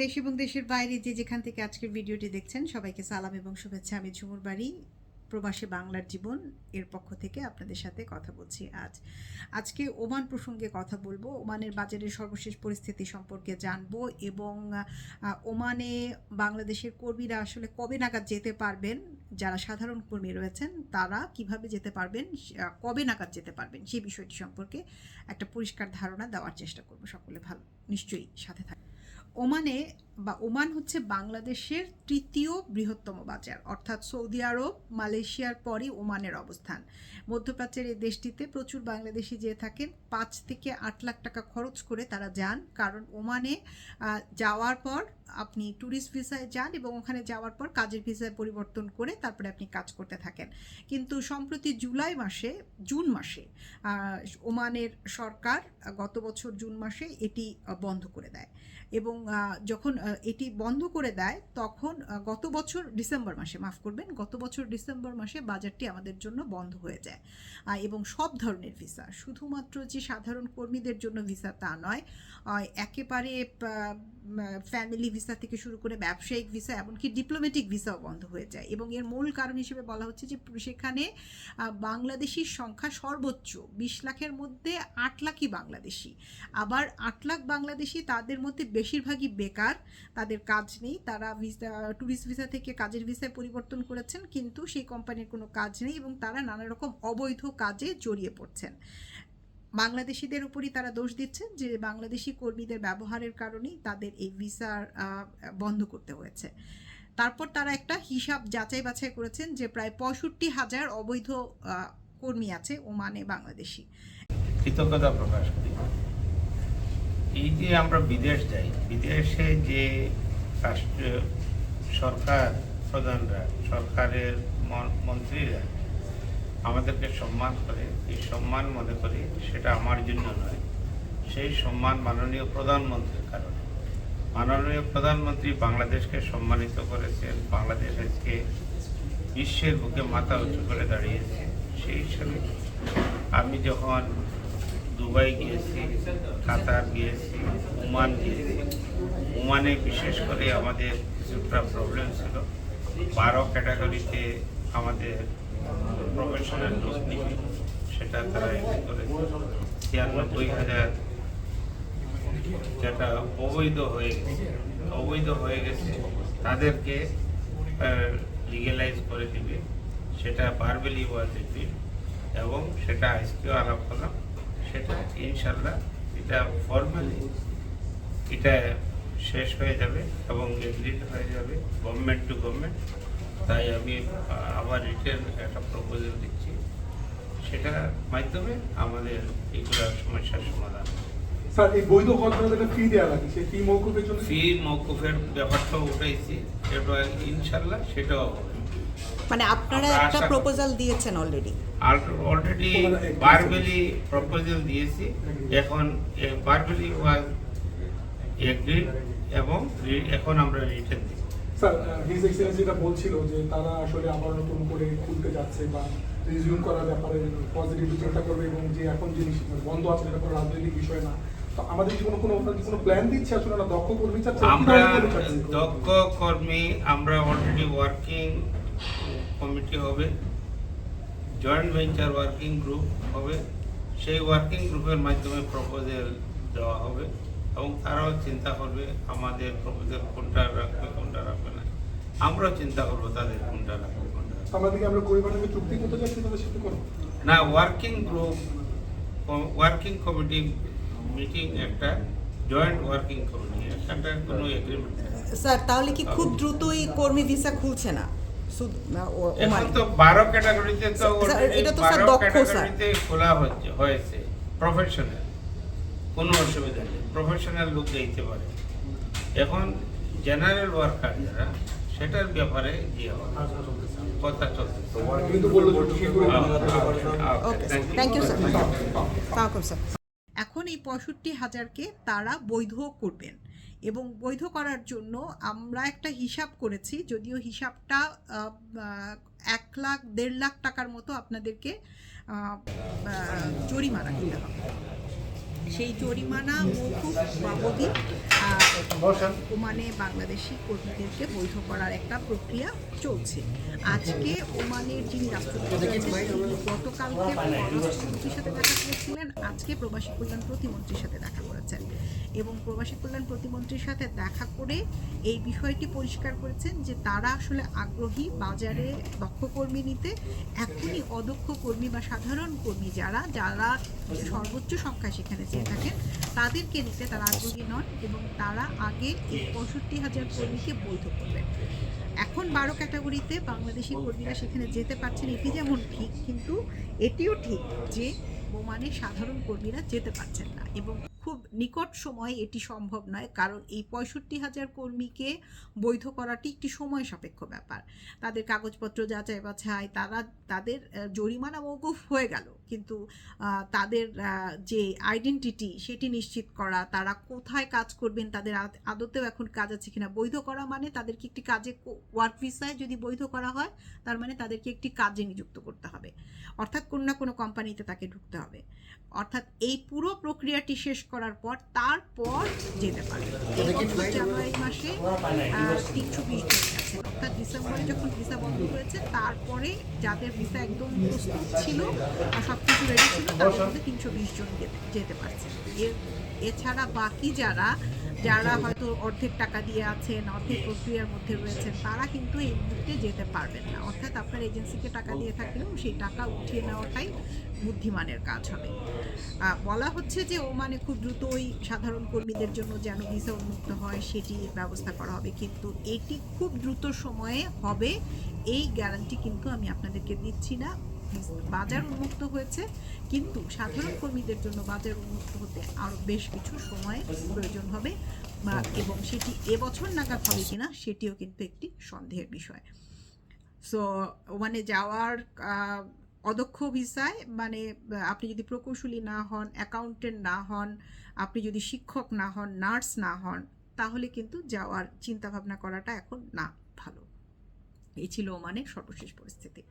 দেশ এবং দেশের বাইরে যে যেখান থেকে আজকের ভিডিওটি দেখছেন, সবাইকে সালাম এবং শুভেচ্ছা। আমি ঝুমুর বাড়ি, প্রবাসী বাংলার জীবন এর পক্ষ থেকে আপনাদের সাথে কথা বলছি আজ। আজকে ওমান প্রসঙ্গে কথা বলব। ওমানের বাজারের সর্বশেষ পরিস্থিতি সম্পর্কে জানব এবং ওমানে বাংলাদেশের কর্মীরা আসলে কবে নাগাদ যেতে পারবেন, যারা সাধারণ কর্মী রয়েছেন, তারা কীভাবে যেতে পারবেন কবে নাগাদ যেতে পারবেন সেই বিষয়টি সম্পর্কে একটা পরিষ্কার ধারণা দেওয়ার চেষ্টা করব। সকলে ভালো, নিশ্চয়ই সাথে থাকবে ওমানে বা ওমান হচ্ছে বাংলাদেশের তৃতীয় বৃহত্তম বাজার, অর্থাৎ সৌদি আরব, মালয়েশিয়ার পরই ওমানের অবস্থান। মধ্যপ্রাচ্যের এই দেশটিতে প্রচুর বাংলাদেশি যেয়ে থাকেন, পাঁচ থেকে আট লাখ টাকা খরচ করে তারা যান। কারণ ওমানে যাওয়ার পর আপনি ট্যুরিস্ট ভিসায় যান এবং ওখানে যাওয়ার পর কাজের ভিসায় পরিবর্তন করে তারপরে আপনি কাজ করতে থাকেন। কিন্তু সম্প্রতি জুলাই মাসে, জুন মাসে ওমানের সরকার গত বছর জুন মাসে এটি বন্ধ করে দেয়। এবং যখন এটি বন্ধ করে দেয়, তখন গত বছর ডিসেম্বর মাসে, মাফ করবেন, গত বছর ডিসেম্বর মাসে বাজারটি আমাদের জন্য বন্ধ হয়ে যায়। এবং সব ধরনের ভিসা, শুধুমাত্র যে সাধারণ কর্মীদের জন্য ভিসা তা নয় একেবারে ফ্যামিলি ভিসা থেকে শুরু করে ব্যবসায়িক ভিসা এমনকি ডিপ্লোম্যাটিক ভিসাও বন্ধ হয়ে যায়। এবং এর মূল কারণ হিসেবে বলা হচ্ছে যে, সেখানে বাংলাদেশির সংখ্যা সর্বোচ্চ, বিশ লাখের মধ্যে আট লাখই বাংলাদেশি। আবার আট লাখ বাংলাদেশি তাদের মধ্যে বেশিরভাগই বেকার তাদের কাজ নেই। তারা ভিসা ট্যুরিস্ট ভিসা থেকে কাজের ভিসায় পরিবর্তন করেছেন কিন্তু সেই কোম্পানির কোনো কাজ নেই এবং তারা নানা রকম অবৈধ কাজে জড়িয়ে পড়ছেন। বাংলাদেশিদের উপরই তারা দোষ দিচ্ছেন যে বাংলাদেশি কর্মীদের ব্যবহারের কারণেই তাদের এই আহ, বন্ধ করতে হয়েছে। তারপর তারা একটা হিসাব যাচাই বাছাই করেছেন যে প্রায় পঁয়ষট্টি হাজার অবৈধ কর্মী আছে ওমানে বাংলাদেশি। কৃতজ্ঞতা প্রকাশ করি। এই যে আমরা বিদেশ যাই, বিদেশে যে রাষ্ট্রীয় সরকার প্রধানরা, সরকারের মন- মন্ত্রীরা আমাদেরকে সম্মান করে, এই সম্মান মনে করি, সেটা আমার জন্য নয়, সেই সম্মান মাননীয় প্রধানমন্ত্রীর কারণে। মাননীয় প্রধানমন্ত্রী বাংলাদেশকে সম্মানিত করেছেন বাংলাদেশ আজকে বিশ্বের বুকে মাথা উঁচু করে দাঁড়িয়েছে সেই হিসাবে আমি যখন দুবাই গিয়েছি, কাতার গিয়েছি, ওমান গিয়েছি। ওমানে বিশেষ করে আমাদের কিছুটা প্রবলেম ছিল। বারো ক্যাটাগরিতে আমাদের প্রফেশনাল লোক নিবে সেটা তারা এমনি করে ছিয়ানব্বই হাজার যেটা অবৈধ হয়ে গেছে, অবৈধ হয়ে গেছে, তাদেরকে লিগেলাইজ করে দিবে। সেটা পারবেলি ওয়াজ এবং সেটা আজকেও আলাপ করলাম সেটা ইনশাল্লাহ এটা ফর্মালি এটা শেষ হয়ে যাবে এবং এগ্রিড হয়ে যাবে গভর্নমেন্ট টু গভর্নমেন্ট তাই আমি আবার রিটার্ন একটা প্রপোজাল দিচ্ছি। সেটার মাধ্যমে আমাদের এগুলো সমস্যার সমাধান। স্যার এই বৈধ একটা ফি দেওয়া লাগে সেই ফি মৌকুফের জন্য? ফি মৌকুফের ব্যাপারটাও উঠাইছি। এবার ইনশাল্লাহ সেটাও হবে। মানে আপনারা একটা প্রপোজাল দিয়েছেন অলরেডি আর অলরেডি বারবেলি প্রপোজাল দিয়েছি। এখন বারবেলি ওয়াজ এগ্রিড এবং এখন আমরা রিটার্ন দিই। স্যার হিজ এক্সেলেন্স যেটা বলছিল যে তারা আসলে আবার নতুন করে খুলতে যাচ্ছে বা রিজিউম করার ব্যাপারে পজিটিভ চিন্তা করবে এবং যে এখন জিনিস বন্ধ আছে সেটা কোনো রাজনৈতিক বিষয় না। তো আমাদের কি কোনো কোনো ওনারা কি কোনো প্ল্যান দিচ্ছে আসলে না? দক্ষ কর্মী চাচ্ছে? আমরা? দক্ষ কর্মী আমরা অলরেডি ওয়ার্কিং কমিটি হবে জয়েন্ট ভেঞ্চার ওয়ার্কিং গ্রুপ হবে সেই ওয়ার্কিং গ্রুপের মাধ্যমে প্রপোজাল দেওয়া হবে এবং তারাও চিন্তা করবে আমাদের প্রপোজাল কোনটা রাখবে কোনটা রাখবে না। আমরাও চিন্তা করব তাদের কোনটা রাখবে কোনটা আমরা পরিবারের সঙ্গে চুক্তি করতে চাচ্ছি তাদের সাথে কোনো না working group working committee meeting একটা জয়েন্ট ওয়ার্কিং কমিটি একটা কোনো এগ্রিমেন্ট স্যার তাহলে কি খুব দ্রুতই কর্মী ভিসা খুলছে না? এখন তো বারো ক্যাটাগরিতে তো এটা তো স্যার দক্ষ, স্যার। খোলা হয়েছে। প্রফেশনাল কোনো অসুবিধা নেই। প্রফেশনাল লোক যেতে পারে। এখন জেনারেল ওয়ার্কার যারা সেটার ব্যাপারে ইয়ে কথা চলছে। থ্যাংক ইউ স্যার এখন এই পঁয়ষট্টি হাজারকে তারা বৈধ করবেন। এবং বৈধ করার জন্য আমরা একটা হিসাব করেছি যদিও হিসাবটা এক লাখ দেড় লাখ টাকার মতো আপনাদেরকে জরিমানা দিতে হবে। সেই জরিমানা মৌকুফ বা অধীন আহ, বসেন ওমানে বাংলাদেশি কর্মীদেরকে বৈধ করার একটা প্রক্রিয়া চলছে। আজকে ওমানের যিনি রাষ্ট্রপতি গতকালকে পররাষ্ট্রমন্ত্রীর সাথে দেখা করেছিলেন। আজকে প্রবাসী কল্যাণ প্রতিমন্ত্রীর সাথে দেখা করেছেন। এবং প্রবাসী কল্যাণ প্রতিমন্ত্রীর সাথে দেখা করে এই বিষয়টি পরিষ্কার করেছেন যে তারা আসলে আগ্রহী বাজারে দক্ষ কর্মী নিতে এখনই অদক্ষ কর্মী বা সাধারণ কর্মী যারা যারা সর্বোচ্চ সংখ্যায় সেখানে চেয়ে থাকেন তাদেরকে নিতে তারা আগ্রহী নন এবং তারা আগে এই পঁয়ষট্টি হাজার কর্মীকে বৈধ করবেন এখন বারো ক্যাটাগরিতে বাংলাদেশি কর্মীরা সেখানে যেতে পারছেন। এটি যেমন ঠিক, কিন্তু এটিও ঠিক যে বোমানে সাধারণ কর্মীরা যেতে পারছেন না এবং খুব নিকট সময়ে এটি সম্ভব নয়, কারণ এই পঁয়ষট্টি হাজার কর্মীকে বৈধ করাটি একটি সময় সাপেক্ষ ব্যাপার। তাদের কাগজপত্র যাচাই বাছাই, তারা, তাদের জরিমানা মৌকুফ হয়ে গেল, কিন্তু তাদের যে আইডেন্টিটি সেটি নিশ্চিত করা, তারা কোথায় কাজ করবেন, তাদের আদ- আদতেও এখন কাজ আছে কিনা, বৈধ করা মানে তাদেরকে একটি কাজে ওয়ার্ক ভিসায় যদি বৈধ করা হয়, তার মানে তাদেরকে একটি কাজে নিযুক্ত করতে হবে। অর্থাৎ কোনো না কোনো কোম্পানিতে তাকে ঢুকতে হবে। অর্থাৎ এই পুরো প্রক্রিয়াটি শেষ করার পর তারপর যেতে পারে। জানুয়ারি মাসে তিনশো বিশ জন অর্থাৎ ডিসেম্বরে যখন ভিসা বন্ধ হয়েছে তারপরে যাদের ভিসা একদম প্রস্তুত ছিল আর সব কিছু রেডি ছিল তাদের মধ্যে তিনশো বিশ জন যেতে পারছে। এছাড়া বাকি যারা যারা হয়তো অর্ধেক টাকা দিয়ে আছেন অর্ধেক প্রক্রিয়ার মধ্যে রয়েছেন তারা কিন্তু এই মুহূর্তে যেতে পারবেন না। অর্থাৎ আপনার এজেন্সিকে টাকা দিয়ে থাকলেও সেই টাকা উঠিয়ে নেওয়াটাই বুদ্ধিমানের কাজ হবে। বলা হচ্ছে যে ও মানে খুব দ্রুতই সাধারণ কর্মীদের জন্য যেন ভিসা উন্মুক্ত হয় সেটি ব্যবস্থা করা হবে। কিন্তু এটি খুব দ্রুত সময়ে হবে এই গ্যারান্টি কিন্তু আমি আপনাদেরকে দিচ্ছি না। বাজার উন্মুক্ত হয়েছে কিন্তু সাধারণ কর্মীদের জন্য বাজার উন্মুক্ত হতে আরও বেশ কিছু সময় প্রয়োজন হবে বা এবং সেটি এবছর নাগাদ হবে কিনা সেটিও কিন্তু একটি সন্দেহের বিষয়। সো ওখানে যাওয়ার অদক্ষ ভিসায় মানে আপনি যদি প্রকৌশলী না হন অ্যাকাউন্টেন্ট না হন আপনি যদি শিক্ষক না হন নার্স না হন তাহলে কিন্তু যাওয়ার চিন্তাভাবনা করাটা এখন না ভালো। এই ছিল ওমানের সর্বশেষ পরিস্থিতি।